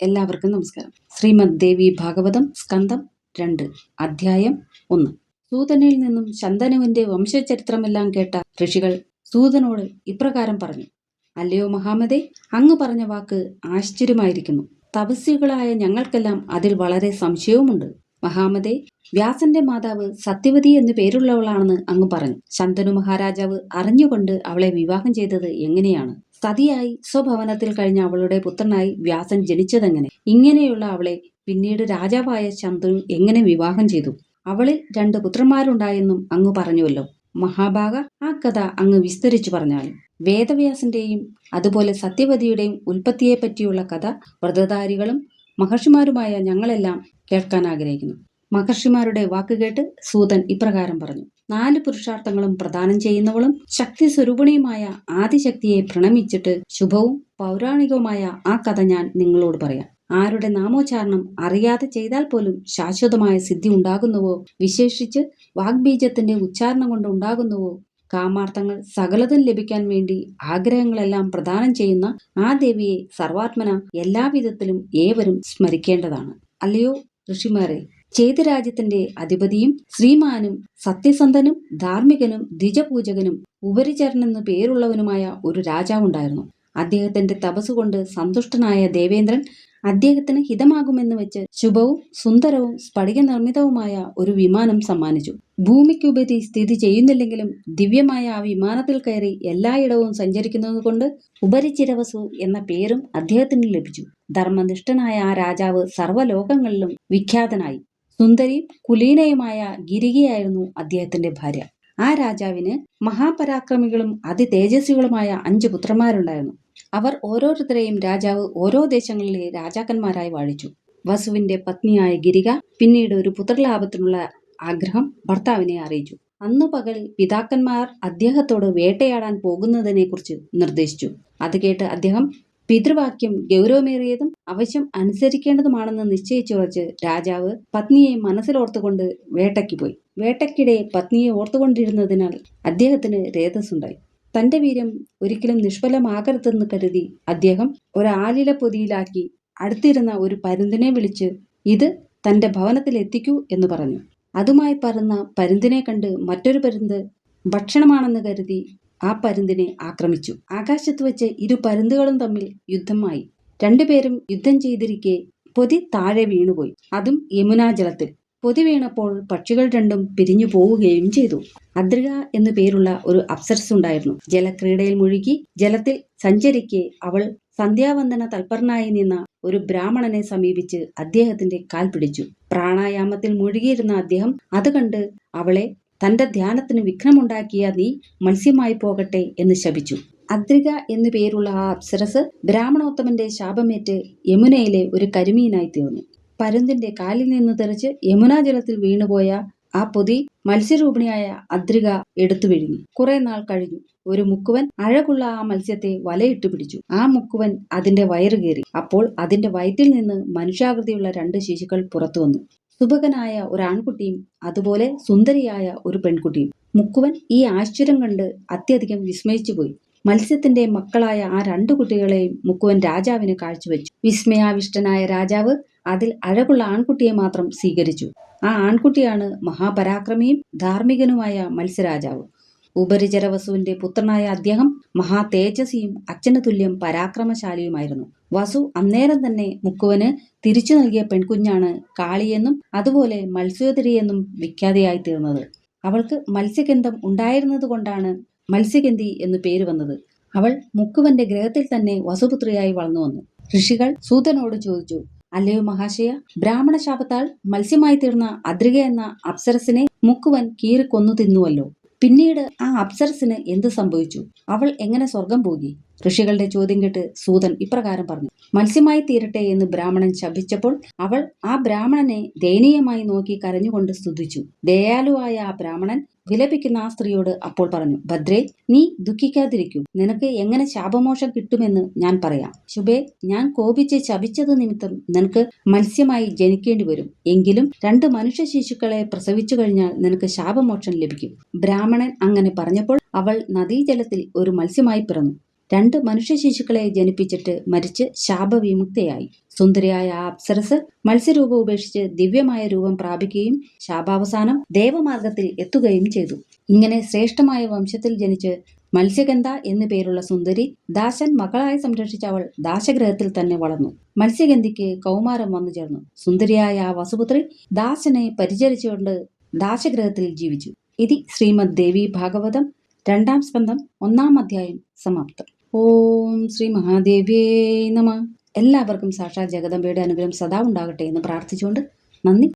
എല്ലാവർക്കും നമസ്കാരം. ശ്രീമദ് ദേവി ഭാഗവതം സ്കന്ധം രണ്ട് അധ്യായം ഒന്ന്. സൂതനിൽ നിന്നും ശന്തനുവിന്റെ വംശചരിത്രമെല്ലാം കേട്ട ഋഷികൾ സൂതനോട് ഇപ്രകാരം പറഞ്ഞു അല്ലയോ മഹാമതേ അങ്ങ് പറഞ്ഞ വാക്ക് ആശ്ചര്യമായിരിക്കുന്നു. തപസ്യകളായ ഞങ്ങൾക്കെല്ലാം അതിൽ വളരെ സംശയവുമുണ്ട്. മഹാമതേ വ്യാസന്റെ മാതാവ് സത്യവതി എന്നു പേരുള്ളവളാണെന്ന് അങ്ങ് പറഞ്ഞു. ശന്തനു മഹാരാജാവ് അറിഞ്ഞുകൊണ്ട് അവളെ വിവാഹം ചെയ്തത് എങ്ങനെയാണ്? സതിയായി സ്വഭവനത്തിൽ കഴിഞ്ഞ അവളുടെ പുത്രനായി വ്യാസൻ ജനിച്ചതെങ്ങനെ? ഇങ്ങനെയുള്ള അവളെ പിന്നീട് രാജാവായ ശന്തനു എങ്ങനെ വിവാഹം ചെയ്തു? അവളിൽ രണ്ട് പുത്രന്മാരുണ്ടായെന്നും അങ്ങ് പറഞ്ഞുവല്ലോ. മഹാഭാഗ ആ കഥ അങ്ങ് വിസ്തരിച്ചു പറഞ്ഞാലും. വേദവ്യാസന്റെയും അതുപോലെ സത്യവതിയുടെയും ഉൽപ്പത്തിയെപ്പറ്റിയുള്ള കഥ വ്രതധാരികളും മഹർഷിമാരുമായ ഞങ്ങളെല്ലാം കേൾക്കാൻ ആഗ്രഹിക്കുന്നു. മഹർഷിമാരുടെ വാക്കുകേട്ട് സൂതൻ ഇപ്രകാരം പറഞ്ഞു നാല് പുരുഷാർത്ഥങ്ങളും പ്രദാനം ചെയ്യുന്നവളും ശക്തി സ്വരൂപിണിയുമായ ആദിശക്തിയെ പ്രണമിച്ചിട്ട് ശുഭവും പൗരാണികവുമായ ആ കഥ ഞാൻ നിങ്ങളോട് പറയാം. ആരുടെ നാമോച്ചാരണം അറിയാതെ ചെയ്താൽ പോലും ശാശ്വതമായ സിദ്ധി ഉണ്ടാകുന്നുവോ? വിശേഷിച്ച് വാഗ്ബീജത്തിന്റെ ഉച്ചാരണം കൊണ്ട് ഉണ്ടാകുന്നുവോ? കാമാർത്ഥങ്ങൾ സകലതും ലഭിക്കാൻ വേണ്ടി ആഗ്രഹങ്ങളെല്ലാം പ്രദാനം ചെയ്യുന്ന ആ ദേവിയെ സർവാത്മന എല്ലാവിധത്തിലും ഏവരും സ്മരിക്കേണ്ടതാണ്. അല്ലയോ ഋഷിമാരെ ചേതുരാജ്യത്തിന്റെ അധിപതിയും ശ്രീമാനും സത്യസന്ധനും ധാർമ്മികനും ദ്വിജപൂജകനും ഉപരിചരൻ എന്നു പേരുള്ളവനുമായ ഒരു രാജാവുണ്ടായിരുന്നു. അദ്ദേഹത്തിന്റെ തപസ്സുകൊണ്ട് സന്തുഷ്ടനായ ദേവേന്ദ്രൻ അദ്ദേഹത്തിന് ഹിതമാകുമെന്ന് വെച്ച് ശുഭവും സുന്ദരവും സ്ഫടിക നിർമ്മിതവുമായ ഒരു വിമാനം സമ്മാനിച്ചു. ഭൂമിക്കുപരി സ്ഥിതി ചെയ്യുന്നില്ലെങ്കിലും ദിവ്യമായ ആ വിമാനത്തിൽ കയറി എല്ലായിടവും സഞ്ചരിക്കുന്നതുകൊണ്ട് ഉപരിചിരവസു എന്ന പേരും അദ്ദേഹത്തിന് ലഭിച്ചു. ധർമ്മനിഷ്ഠനായ ആ രാജാവ് സർവലോകങ്ങളിലും വിഖ്യാതനായി. സുന്ദരിയും കുലീനയുമായ ഗിരികയായിരുന്നു അദ്ദേഹത്തിന്റെ ഭാര്യ. ആ രാജാവിന് മഹാപരാക്രമികളും അതിതേജസ്വികളുമായ അഞ്ച് പുത്രന്മാരുണ്ടായിരുന്നു. അവർ ഓരോരുത്തരെയും രാജാവ് ഓരോ ദേശങ്ങളിലെ രാജാക്കന്മാരായി വാഴിച്ചു. വസുവിന്റെ പത്നിയായ ഗിരിക പിന്നീട് ഒരു പുത്രലാഭത്തിനുള്ള ആഗ്രഹം ഭർത്താവിനെ അറിയിച്ചു. അന്നു പകൽ പിതാക്കന്മാർ അദ്ദേഹത്തോട് വേട്ടയാടാൻ പോകുന്നതിനെക്കുറിച്ച് നിർദ്ദേശിച്ചു. അത് കേട്ട് അദ്ദേഹം പിതൃവാക്യം ഗൗരവമേറിയതും അവശ്യം അനുസരിക്കേണ്ടതുമാണെന്ന് നിശ്ചയിച്ചുറച്ച് രാജാവ് പത്നിയെ മനസ്സിലോർത്തുകൊണ്ട് വേട്ടയ്ക്ക് പോയി വേട്ടയ്ക്കിടെ പത്നിയെ ഓർത്തുകൊണ്ടിരുന്നതിനാൽ അദ്ദേഹത്തിന് രേതസ്സുണ്ടായി. തന്റെ വീര്യം ഒരിക്കലും നിഷ്ഫലമാകരുതെന്ന് കരുതി അദ്ദേഹം ഒരാലില പൊതിയിലാക്കി അടുത്തിരുന്ന ഒരു പരുന്തിനെ വിളിച്ച് ഇത് തന്റെ ഭവനത്തിൽ എത്തിക്കൂ എന്ന് പറഞ്ഞു. അതുമായി പറന്ന പരുന്തിനെ കണ്ട് മറ്റൊരു പരുന്ത് ഭക്ഷണമാണെന്ന് കരുതി ആ പരുന്തിനെ ആക്രമിച്ചു. ആകാശത്ത് വെച്ച് ഇരു പരുന്തുകളും തമ്മിൽ യുദ്ധമായി. രണ്ടുപേരും യുദ്ധം ചെയ്തിരിക്കെ പൊതി താഴെ വീണുപോയി. അതും യമുനാജലത്തിൽ പൊതി വീണപ്പോൾ പക്ഷികൾ രണ്ടും പിരിഞ്ഞു പോവുകയും ചെയ്തു. അദ്രിക എന്നു പേരുള്ള ഒരു അപ്സരസ് ഉണ്ടായിരുന്നു. ജലക്രീഡയിൽ മുഴുകി ജലത്തിൽ സഞ്ചരിക്കെ അവൾ സന്ധ്യാവന്ദന തൽപരനായി നിന്ന ഒരു ബ്രാഹ്മണനെ സമീപിച്ച് അദ്ദേഹത്തിന്റെ കാൽ പിടിച്ചു. പ്രാണായാമത്തിൽ മുഴുകിയിരുന്ന അദ്ദേഹം അത് കണ്ട് അവളെ തന്റെ ധ്യാനത്തിന് വിഘ്നമുണ്ടാക്കിയ നീ മത്സ്യമായി പോകട്ടെ എന്ന് ശപിച്ചു. അദ്രിക എന്നു പേരുള്ള ആ അപ്സരസ് ബ്രാഹ്മണോത്തമന്റെ ശാപമേറ്റ് യമുനയിലെ ഒരു കരിമീനായി തീർന്നു. പരുന്തിന്റെ കാലിൽ നിന്ന് തെറിച്ച് യമുനാ ജലത്തിൽ വീണുപോയ ആ പൊതി മത്സ്യരൂപിണിയായ അദ്രിക എടുത്തു വിഴുങ്ങി. കുറെ നാൾ കഴിഞ്ഞു. ഒരു മുക്കുവൻ അഴകുള്ള ആ മത്സ്യത്തെ വലയിട്ട് പിടിച്ചു. ആ മുക്കുവൻ അതിന്റെ വയറ് കീറി. അപ്പോൾ അതിന്റെ വയറ്റിൽ നിന്ന് മനുഷ്യാകൃതിയുള്ള രണ്ട് ശിശുക്കൾ പുറത്തു വന്നു. സുഭകനായ ഒരു ആൺകുട്ടിയും അതുപോലെ സുന്ദരിയായ ഒരു പെൺകുട്ടിയും. മുക്കുവൻ ഈ ആശ്ചര്യം കണ്ട് അത്യധികം വിസ്മയിച്ചുപോയി മത്സ്യത്തിന്റെ മക്കളായ ആ രണ്ടു കുട്ടികളെയും മുക്കുവൻ രാജാവിന് കാഴ്ചവെച്ചു. വിസ്മയാവിഷ്ടനായ രാജാവ് അതിൽ അഴകുള്ള ആൺകുട്ടിയെ മാത്രം സ്വീകരിച്ചു. ആ ആൺകുട്ടിയാണ് മഹാപരാക്രമിയും ധാർമ്മികനുമായ മത്സ്യരാജാവ്. ഉപരിചരവസുവിന്റെ പുത്രനായ അദ്ദേഹം മഹാ തേജസ്സിയും അച്ഛന് തുല്യം പരാക്രമശാലിയുമായിരുന്നു. വസു അന്നേരം തന്നെ മുക്കുവന് തിരിച്ചു നൽകിയ പെൺകുഞ്ഞാണ് കാളിയെന്നും അതുപോലെ മത്സ്യോദരിയെന്നും വിഖ്യാതയായി തീർന്നത്. അവൾക്ക് മത്സ്യഗന്ധം ഉണ്ടായിരുന്നതുകൊണ്ടാണ് മത്സ്യഗന്ധി എന്നു പേര് വന്നത്. അവൾ മുക്കുവന്റെ ഗ്രഹത്തിൽ തന്നെ വസുപുത്രിയായി വളർന്നു വന്നു. ഋഷികൾ സൂതനോട് ചോദിച്ചു അല്ലയോ മഹാശയ ബ്രാഹ്മണ ശാപത്താൽ മത്സ്യമായി തീർന്ന അദ്രിക എന്ന അപ്സരസിനെ മുക്കുവൻ കീറി കൊന്നു തിന്നുവല്ലോ. പിന്നീട് ആ അപ്സരസിന് എന്ത് സംഭവിച്ചു? അവൾ എങ്ങനെ സ്വർഗം പോകി ഋഷികളുടെ ചോദ്യം കേട്ട് സൂതൻ ഇപ്രകാരം പറഞ്ഞു മത്സ്യമായി തീരട്ടെ എന്ന് ബ്രാഹ്മണൻ ശപിച്ചപ്പോൾ അവൾ ആ ബ്രാഹ്മണനെ ദയനീയമായി നോക്കി കരഞ്ഞുകൊണ്ട് സ്തുതിച്ചു. ദയാലുവായ ആ ബ്രാഹ്മണൻ വിലപിക്കുന്ന ആ സ്ത്രീയോട് അപ്പോൾ പറഞ്ഞു ഭദ്രേ നീ ദുഃഖിക്കാതിരിക്കൂ. നിനക്ക് എങ്ങനെ ശാപമോഷം കിട്ടുമെന്ന് ഞാൻ പറയാം. ശുഭേ ഞാൻ കോപിച്ച് ശപിച്ചത് നിമിത്തം നിനക്ക് മത്സ്യമായി ജനിക്കേണ്ടി വരും. എങ്കിലും രണ്ട് മനുഷ്യ ശിശുക്കളെ പ്രസവിച്ചു കഴിഞ്ഞാൽ നിനക്ക് ശാപമോക്ഷം ലഭിക്കും. ബ്രാഹ്മണൻ അങ്ങനെ പറഞ്ഞപ്പോൾ അവൾ നദീജലത്തിൽ ഒരു മത്സ്യമായി പിറന്നു. രണ്ട് മനുഷ്യ ശിശുക്കളെ ജനിപ്പിച്ചിട്ട് മരിച്ച് ശാപവിമുക്തയായി. സുന്ദരിയായ അപ്സരസ് മത്സ്യരൂപം ഉപേക്ഷിച്ച് ദിവ്യമായ രൂപം പ്രാപിക്കുകയും ശാപാവസാനം ദേവമാർഗത്തിൽ എത്തുകയും ചെയ്തു. ഇങ്ങനെ ശ്രേഷ്ഠമായ വംശത്തിൽ ജനിച്ച് മത്സ്യഗന്ധ എന്നു പേരുള്ള സുന്ദരി ദാശൻ മകളായി സംരക്ഷിച്ച അവൾ ദാശഗ്രഹത്തിൽ തന്നെ വളർന്നു. മത്സ്യഗന്ധിക്ക് കൗമാരം വന്നു ചേർന്നു. സുന്ദരിയായ ആ വസുപുത്രി ദാശനെ പരിചരിച്ചുകൊണ്ട് ദാശഗ്രഹത്തിൽ ജീവിച്ചു. ഇതി ശ്രീമദ് ദേവി ഭാഗവതം രണ്ടാം സ്കന്ധം ഒന്നാം അധ്യായം സമാപ്തം. ഓം ശ്രീ മഹാദേവേ നമ. എല്ലാവർക്കും സാക്ഷാത് ജഗദമ്പയുടെ അനുഗ്രഹം സദാ ഉണ്ടാകട്ടെ എന്ന് പ്രാർത്ഥിച്ചുകൊണ്ട് നന്ദി.